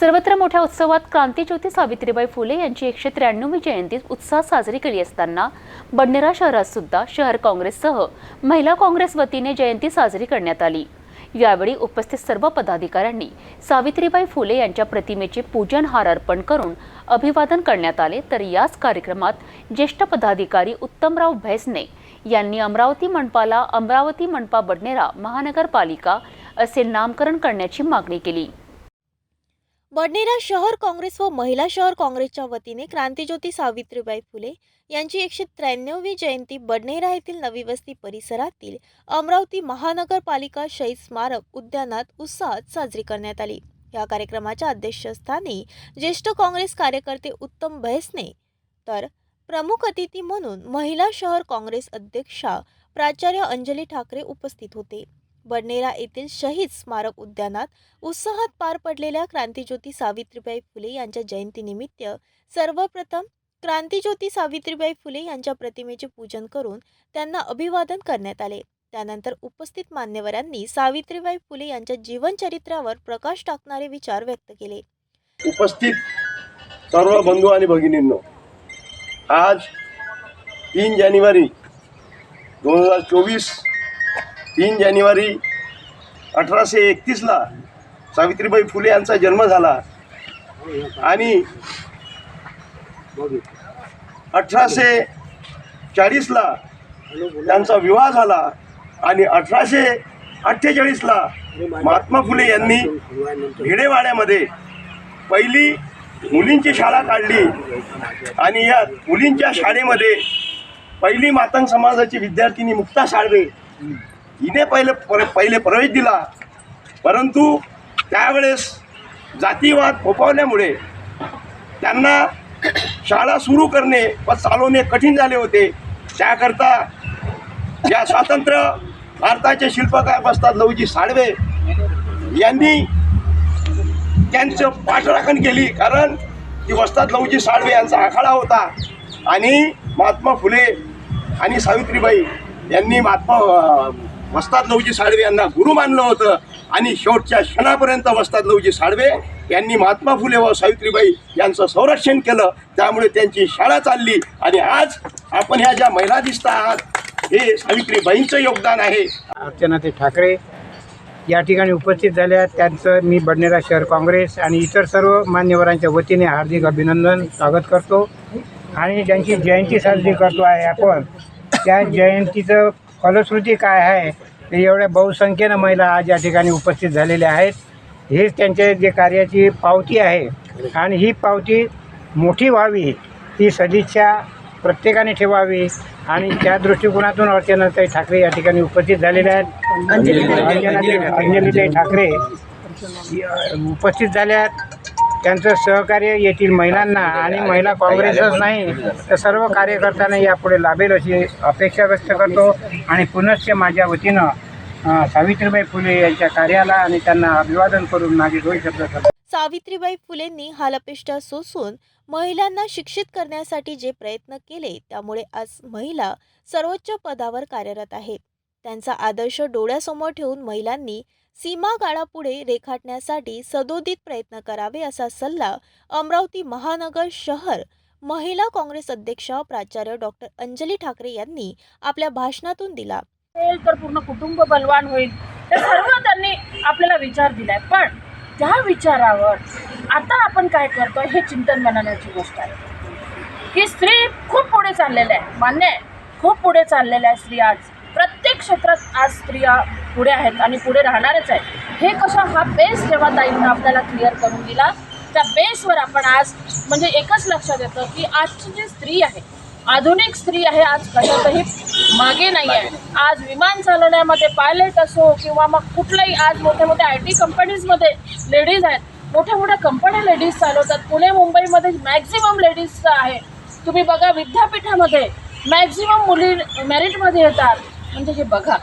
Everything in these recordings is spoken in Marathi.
सर्वत्र मोठ्या उत्सवात क्रांतीज्योती सावित्रीबाई फुले यांची एकशे त्र्याण्णवी जयंती उत्साहात साजरी केली असताना बडनेरा शहरात सुद्धा शहर काँग्रेससह महिला काँग्रेस वतीने जयंती साजरी करण्यात आली. यावेळी उपस्थित सर्व पदाधिकाऱ्यांनी सावित्रीबाई फुले यांच्या प्रतिमेचे पूजन हार अर्पण करून अभिवादन करण्यात आले. तर याच कार्यक्रमात ज्येष्ठ पदाधिकारी उत्तमराव भैसने यांनी अमरावती मनपाला अमरावती मनपा बडनेरा महानगरपालिका असे नामकरण करण्याची मागणी केली. बडनेरा शहर काँग्रेस व महिला शहर काँग्रेसच्या वतीने क्रांतीज्योती सावित्रीबाई फुले यांची एकशे त्र्याण्णवी जयंती बडनेरा येथील नवी वस्ती परिसरातील अमरावती महानगरपालिका शहीद स्मारक उद्यानात उत्साहात साजरी करण्यात आली. या कार्यक्रमाच्या अध्यक्षस्थानी ज्येष्ठ काँग्रेस कार्यकर्ते उत्तम भैसने तर प्रमुख अतिथी म्हणून महिला शहर काँग्रेस अध्यक्षा प्राचार्य अंजली ठाकरे उपस्थित होते. बडनेरा येथील शहीद स्मारक उद्यानात उत्साहात पार पडलेल्या क्रांतीज्योती सावित्रीबाई फुले यांच्या जयंतीनिमित्त सर्वप्रथम क्रांतीज्योती सावित्रीबाई फुले यांच्या प्रतिमेचे पूजन करून त्यांना अभिवादन करण्यात आले. त्यानंतर उपस्थित मान्यवरांनी सावित्रीबाई फुले यांच्या जीवनचरित्रावर प्रकाश टाकणारे विचार व्यक्त केले. उपस्थित सर्व बंधू आणि भगिनींनो आज तीन जानेवारी दोन हजार चोवीस तीन जानेवारी अठराशे एकतीसला सावित्रीबाई फुले यांचा जन्म झाला. आणि अठराशे चाळीसला त्यांचा विवाह झाला आणि अठराशे अठ्ठेचाळीसला महात्मा फुले यांनी भिडेवाड्यामध्ये पहिली मुलींची शाळा काढली. आणि या मुलींच्या शाळेमध्ये पहिली मातंग समाजाची विद्यार्थिनी मुक्ता साळवे हिने पहिले पर पहिले प्रवेश दिला. परंतु त्यावेळेस जातीवाद फोफावल्यामुळे त्यांना शाळा सुरू करणे व चालवणे कठीण झाले होते. त्याकरता या स्वातंत्र्य भारताचे शिल्पकार बसतात लवजी साळवे यांनी त्यांचं पाठराखण केली. कारण ती वस्तात लवजी साळवे यांचा आखाडा होता. आणि महात्मा फुले आणि सावित्रीबाई यांनी महात्मा वस्ताद वस्तात साळवे यांना गुरु मानलं होतं. आणि शेवटच्या क्षणापर्यंत वस्ताद लवजी साळवे यांनी महात्मा फुले व सावित्रीबाई यांचं संरक्षण केलं. त्यामुळे त्यांची शाळा चालली. आणि आज आपण ह्या ज्या महिला दिसता आहात हे सावित्रीबाईंचं योगदान आहे. अर्चनाताई ठाकरे या ठिकाणी उपस्थित झाल्या. त्यांचं मी बडनेरा शहर काँग्रेस आणि इतर सर्व मान्यवरांच्या वतीने हार्दिक अभिनंदन स्वागत करतो. आणि ज्यांची जयंती साजरी करतो आहे आपण त्या जयंतीचं फलश्रुती काय आहे ते एवढ्या बहुसंख्येनं महिला आज या ठिकाणी उपस्थित झालेल्या आहेत. हेच त्यांच्या जे कार्याची पावती आहे आणि ही पावती मोठी व्हावी ही सदिच्छा प्रत्येकाने ठेवावी आणि त्या दृष्टिकोनातून अर्चनाताई ठाकरे या ठिकाणी उपस्थित झालेल्या आहेत. अंजली अंजलीताई ठाकरे उपस्थित झाल्या आहेत. त्यांचं सहकार्य येथील महिलांना आणि महिला काँग्रेसच नाही तर सर्व कार्यकर्त्यांना यापुढे लाभेल अशी अपेक्षा व्यक्त करतो. आणि पुनश्च माझ्या वतीनं सावित्रीबाई फुले यांच्या कार्याला आणि त्यांना अभिवादन करून माझे दोन शब्द करतो. सावित्रीबाई फुलेंनी हालअपेष्टा सोसून महिलांना शिक्षित करण्यासाठी जे प्रयत्न केले त्यामुळे आज महिला सर्वोच्च पदावर कार्यरत आहेत. त्यांचा आदर्श डोळ्यासमोर ठेवून महिलांनी सीमागाळापुढे रेखाटण्यासाठी सदोदित प्रयत्न करावे असा सल्ला अमरावती महानगर शहर महिला काँग्रेस अध्यक्षा प्राचार्य डॉक्टर अंजली ठाकरे यांनी आपल्या भाषणातून दिला. तर पूर्ण कुटुंब बलवान होईल. तर सर्व त्यांनी आपल्याला विचार दिलाय. पण त्या विचारावर आता आपण काय करतो हे चिंतन बनवण्याची गोष्ट आहे. की स्त्री खूप पुढे चाललेल्या आहे. मान्य आहे. खूप पुढे चाललेल्या आहे स्त्री आज. प्रत्येक क्षेत्रात आज स्त्रिया पुढे आहेत आणि पुढे राहणारच आहेत. हे कशा हा बेस जेव्हा ताईंना आपल्याला क्लिअर करून दिला त्या बेसवर आपण आज म्हणजे एकच लक्षात येतं की आजची जी स्त्री आहे आधुनिक स्त्री आहे आज कशातही मागे नाही आहे. आज विमान चालवण्यामध्ये पायलट असो किंवा मग कुठलाही आज मोठ्या मोठ्या आय टी कंपनीजमध्ये लेडीज आहेत मोठ्या मोठ्या कंपन्या लेडीज चालवतात. पुणे मुंबईमध्ये मॅक्झिमम लेडीजचं आहे. तुम्ही बघा विद्यापीठामध्ये मॅक्झिमम मुली मेरिटमध्ये येतात. म्हणजे हे बघा.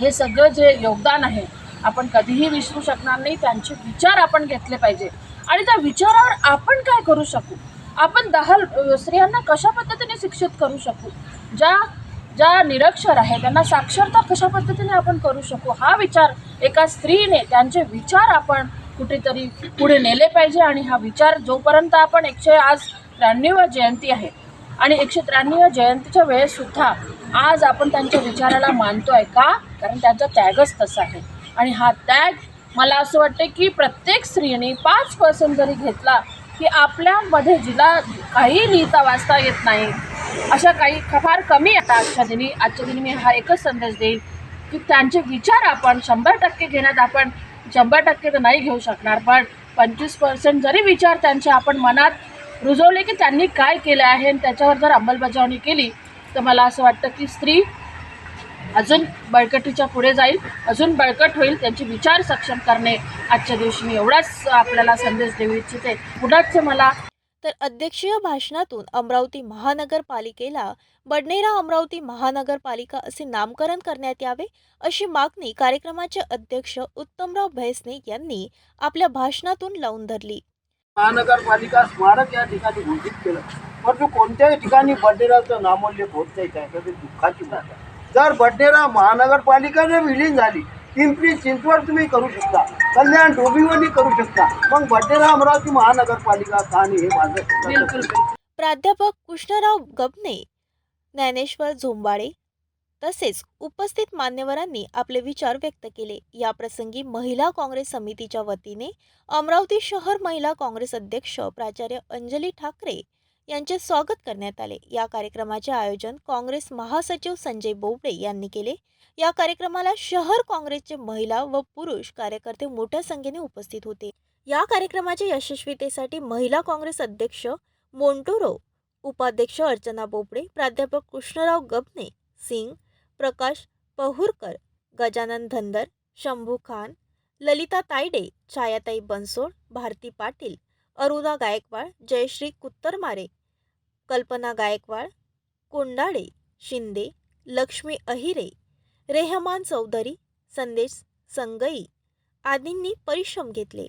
हे सगळं जे योगदान आहे आपण कधीही विसरू शकणार नाही. त्यांचे विचार आपण घेतले पाहिजे. आणि त्या विचारावर आपण काय करू शकू? आपण दहा स्त्रियांना कशा पद्धतीने शिक्षित करू शकू? ज्या ज्या निरक्षर आहे त्यांना साक्षरता कशा पद्धतीने आपण करू शकू? हा विचार एका स्त्रीने त्यांचे विचार आपण कुठेतरी पुढे नेले पाहिजे. आणि हा विचार जोपर्यंत आपण एकशे आज त्र्याण्णव जयंती आहे आणि एकशे त्र्याण्णव जयंतीच्या वेळेससुद्धा आज आपण त्यांच्या विचाराला मानतो आहे का? कारण त्यांचा त्यागच तसा आहे. आणि हा त्याग मला असं वाटतं की प्रत्येक स्त्रीने पाच पर्सेंट जरी घेतला की आपल्यामध्ये जिला काही लिहिता वाचता येत नाही. अशा काही फार कमी आता आजच्या दिनी आजच्या दिनी मी हा एकच संदेश देईन की त्यांचे विचार आपण शंभर टक्के घेण्यात आपण शंभर टक्के तर नाही घेऊ शकणार पण पंचवीस पर्सेंट जरी विचार त्यांचे आपण मनात रुजवले की त्यांनी काय केलं आहे आणि त्याच्यावर जर अंमलबजावणी केली तर मला असं वाटतं की स्त्री अजून बळकटीच्या पुढे जाईल अजून बळकट होईल त्यांचे विचार सक्षम करणे आजच्या दिवशी मी एवढाच आपल्याला संदेश देऊ इच्छिते. पुढाच मला तर अध्यक्षीय भाषणातून अमरावती महानगरपालिकेला बडनेरा अमरावती महानगरपालिका असे नामकरण करण्यात यावे अशी मागणी कार्यक्रमाचे अध्यक्ष उत्तमराव भैसने यांनी आपल्या भाषणातून लावून धरली. महानगरपालिका स्मारक या ठिकाणी घोषित केलं परंतु कोणत्याही ठिकाणी बडनेराचं नामोल्लेख होत नाही त्यासाठी दुःखाची गोष्ट आहे. जर बडनेरा महानगरपालिका जर विलीन झाली पिंपरी चिंचवड तुम्ही करू शकता कल्याण डोंबिवली करू शकता मग बडनेरा अमरावती महानगरपालिका का नाही हे माझं प्राध्यापक कृष्णराव गबने ज्ञानेश्वर झोंबाळे तसेच उपस्थित मान्यवरांनी आपले विचार व्यक्त केले. या प्रसंगी महिला काँग्रेस समितीच्या वतीने अमरावती शहर महिला काँग्रेस अध्यक्ष प्राचार्य अंजली ठाकरे यांचे स्वागत करण्यात आले. या कार्यक्रमाचे आयोजन काँग्रेस महासचिव संजय बोबडे यांनी केले. या कार्यक्रमाला शहर काँग्रेसचे महिला व पुरुष कार्यकर्ते मोठ्या संख्येने उपस्थित होते. या कार्यक्रमाच्या यशस्वीतेसाठी महिला काँग्रेस अध्यक्ष मोंटोरो उपाध्यक्ष अर्चना बोबडे प्राध्यापक कृष्णराव गबने सिंग प्रकाश पहुरकर गजानन धनदर शंभू खान ललिता तायडे छायाताई बनसोड भारती पाटील अरुणा गायकवाड जयश्री कुत्तरमारे कल्पना गायकवाड कोंडाळे शिंदे लक्ष्मी अहिरे रेहमान चौधरी संदेश संगई आदींनी परिश्रम घेतले.